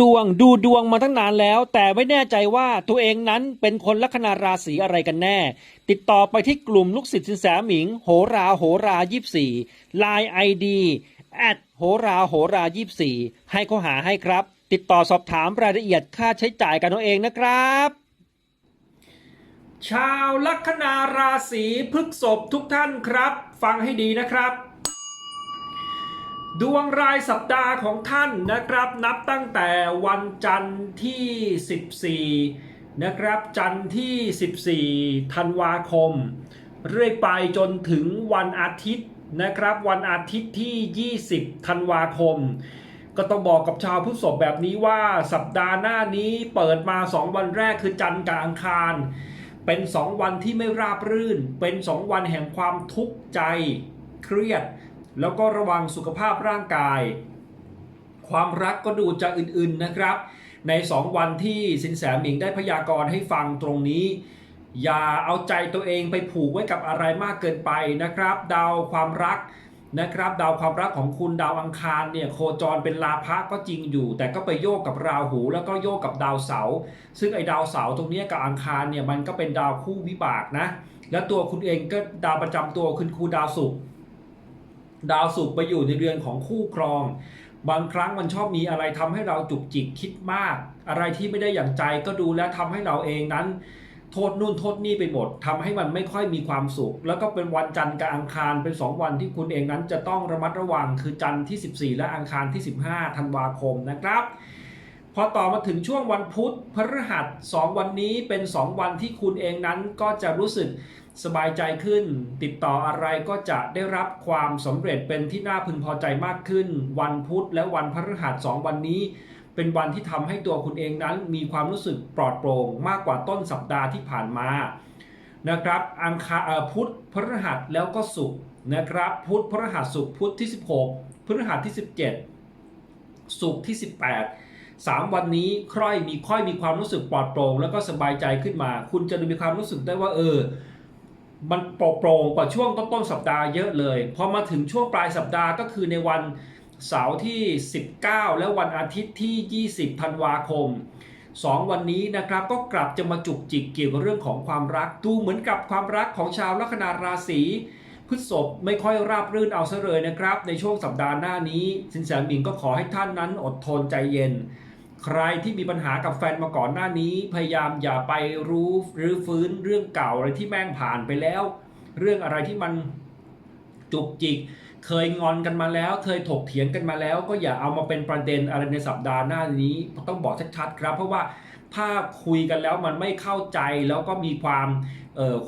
ดวงดูดวงมาตั้งนานแล้ว แต่ไม่แน่ใจว่าตัวเองนั้นเป็นคนลัคนาราศีอะไรกันแน่ ติดต่อไปที่กลุ่มลูกศิษย์สินแสหมิง โหราโหรายี่สี่ไลน์ไอดีแอดโหราโหรายี่สี่ให้เขาหาให้ครับ ติดต่อสอบถามรายละเอียดค่าใช้จ่ายกันเอาเองนะครับ ชาวลัคนาราศีพฤกษภทุกท่านครับ ฟังให้ดีนะครับ ดวงรายสัปดาห์ของท่านนะครับนับตั้งแต่วันจันทร์ที่ 14 นะครับจันทร์ที่ 14 ธันวาคม เรื่อยไปจนถึงวันอาทิตย์นะครับ วันอาทิตย์ที่ 20 ธันวาคม ก็ต้องบอกกับชาวพฤษภแบบนี้ว่าสัปดาห์หน้านี้เปิดมา 2 วันแรกคือจันทร์กับอังคาร เป็น 2 วันที่ไม่ราบรื่น เป็น 2 วันแห่งความทุกข์ใจเครียด แล้วก็ระวังสุขภาพร่างกาย ความรักก็ดูจะอื่นๆนะครับ ใน 2 วันที่สินแสหมิงได้พยากรณ์ให้ฟังตรงนี้ อย่าเอาใจตัวเองไปผูกไว้กับอะไรมากเกินไปนะครับ ดาวความรักนะครับ ดาวความรักของคุณดาวอังคารเนี่ยโคจรเป็นลาภะก็จริงอยู่ แต่ก็ไปโยกกับราหู แล้วก็โยกกับดาวเสาร์ซึ่งไอ้ดาวเสาร์ตรงนี้กับอังคารเนี่ยมันก็เป็นดาวคู่วิบากนะ แล้วตัวคุณเองก็ดาวประจำตัวคุณครูดาวศุกร์ ดาวศุกร์ไปอยู่ในเรือนของคู่ครอง บางครั้งมันชอบมีอะไรทำให้เราจุกจิกคิดมาก อะไรที่ไม่ได้อย่างใจก็ดูแล้วทำให้เราเองนั้น โทษนู่นโทษนี่ไปหมดทำให้มันไม่ค่อยมีความสุข แล้วก็เป็นวันจันทร์กับอังคารเป็น 2 วันที่คุณเองนั้นจะต้องระมัดระวังคือจันทร์ที่ 14 และอังคารที่ 15ธันวาคมนะครับ พอต่อมาถึงช่วงวันพุธพฤหัส 2 วันนี้เป็น 2 วันที่คุณเองนั้นก็จะรู้สึกสบายใจขึ้น ติดต่ออะไรก็จะได้รับความสำเร็จเป็นที่น่าพึงพอใจมากขึ้น วันพุธและวันพฤหัส 2 วันนี้ เป็นวันที่ทำให้ตัวคุณเองนั้นมีความรู้สึกปลอดโปร่งมากกว่าต้นสัปดาห์ที่ผ่านมานะครับอังคารพุธพฤหัสแล้วก็ศุกร์นะครับ พุธพฤหัสศุกร์พุธที่ 16พฤหัสที่ 17ศุกร์ที่ 18 สามวันนี้ค่อยมีค่อยมีความรู้สึกปลอดโปร่งแล้วก็สบายใจขึ้นมา คุณจะมีความรู้สึกได้ว่าเออมันโปร่งโปร่งกว่าช่วงต้นต้นสัปดาห์เยอะเลยพอมาถึงช่วงปลายสัปดาห์ก็คือในวันเสาร์ที่ 19 และวันอาทิตย์ที่ 20 ธันวาคม 2 วันนี้นะครับก็กลับจะมาจุกจิกเกี่ยวกับเรื่องของความรักดูเหมือนกับความรักของชาวลัคนาราศีพฤษภไม่ค่อยราบรื่นเอาซะเลยนะครับ ในช่วงสัปดาห์หน้านี้ สินแสหมิงก็ขอให้ท่านนั้นอดทนใจเย็น ใครที่มีปัญหากับแฟนมาก่อนหน้านี้ พยายามอย่าไปรู้หรือฟื้นเรื่องเก่าอะไรที่แม่งผ่านไปแล้ว เรื่องอะไรที่มันจุกจิก เคยงอนกันมาแล้ว เคยถกเถียงกันมาแล้ว ก็อย่าเอามาเป็นประเด็นอะไรในสัปดาห์หน้านี้ ต้องบอกชัดๆครับ เพราะว่าถ้าคุยกันแล้วมันไม่เข้าใจแล้วก็มีความ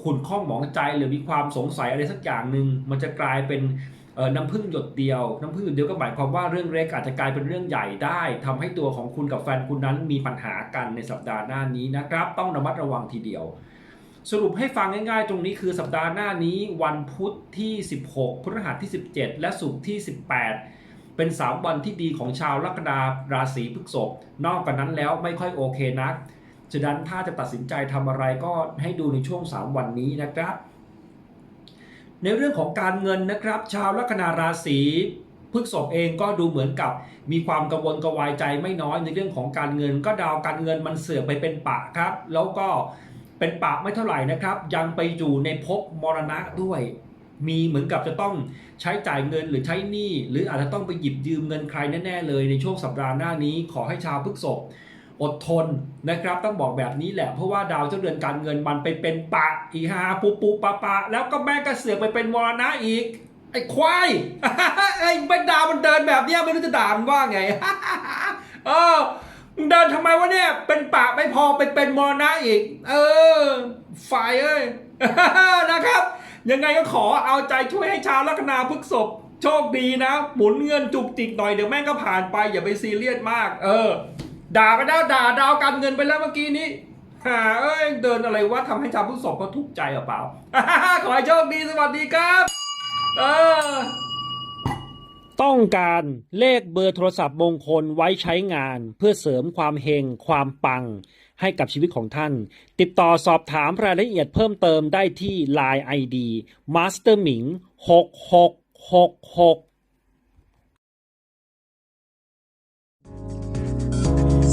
ขุ่นข้องหมองใจ หรือมีความสงสัยอะไรสักอย่างหนึ่งมันจะกลายเป็น น้ำพึ่งหยดเดียว น้ำพึ่งหยดเดียวก็หมายความว่าเรื่องเล็กอาจจะกลายเป็นเรื่องใหญ่ได้ทำให้ตัวของคุณกับแฟนคุณนั้นมีปัญหากันในสัปดาห์หน้านี้นะครับ ต้องระมัดระวังทีเดียว สรุปให้ฟังง่ายๆ ตรงนี้คือสัปดาห์หน้านี้ วันพุธที่ 16พฤหัสที่ 17 และศุกร์ที่ 18เป็น3วันที่ดีของชาวลัคนาราศีพฤษภนอกจากนั้นแล้วไม่ค่อยโอเคนัก ฉะนั้นถ้าจะตัดสินใจทำอะไรก็ให้ดูในช่วง 3 วันนี้นะครับ ในเรื่องของการเงินนะครับ ชาวลัคนาราศีพฤษภเองก็ดูเหมือนกับมีความกังวลกวายใจไม่น้อยในเรื่องของการเงิน ก็ดาวการเงินมันเสื่อมไปเป็นปะครับ แล้วก็เป็นปะไม่เท่าไหร่นะครับ ยังไปอยู่ในภพมรณะด้วย มีเหมือนกับจะต้องใช้จ่ายเงินหรือใช้หนี้หรืออาจจะต้องไปหยิบยืมเงินใครแน่ๆเลยในช่วงสัปดาห์หน้านี้ขอให้ชาวพฤษภ อดทนนะครับ ต้องบอกแบบนี้แหละ เพราะว่าดาวเจ้าเรือนการเงินมันไปเป็นปะอีหาปูปูปะปะ แล้วก็แม่ก็เสือกไปเป็นมรณะอีก ไอ้ควายไอ้เป็นดาวมันเดินแบบเนี้ยไม่รู้จะด่ามันว่าไงเออเดินทำไมวะเนี่ย เป็นปะไม่พอไปเป็นมรณะอีก เออฝ่ายเอ้ยนะครับ ยังไงก็ขอเอาใจช่วยให้ชาวลัคนาพฤกษภโชคดีนะ หมุนเงินจุกจิกหน่อยเดี๋ยวแม่งก็ผ่านไปอย่าไปซีเรียสมาก เออ ด่าไปแล้วด่าดาวการเงินไปแล้วเมื่อกี้นี้หาเอ้ยเดินอะไรวะทำให้ชาวพฤกษภเขาทุกข์ใจหรือเปล่า ขอให้โชคดีสวัสดีครับ เออ ต้องการเลขเบอร์โทรศัพท์มงคลไว้ใช้งาน เพื่อเสริมความเฮงความปัง ให้กับชีวิตของท่าน ติดต่อสอบถามรายละเอียดเพิ่มเติมได้ที่ Line ID Master Ming 6666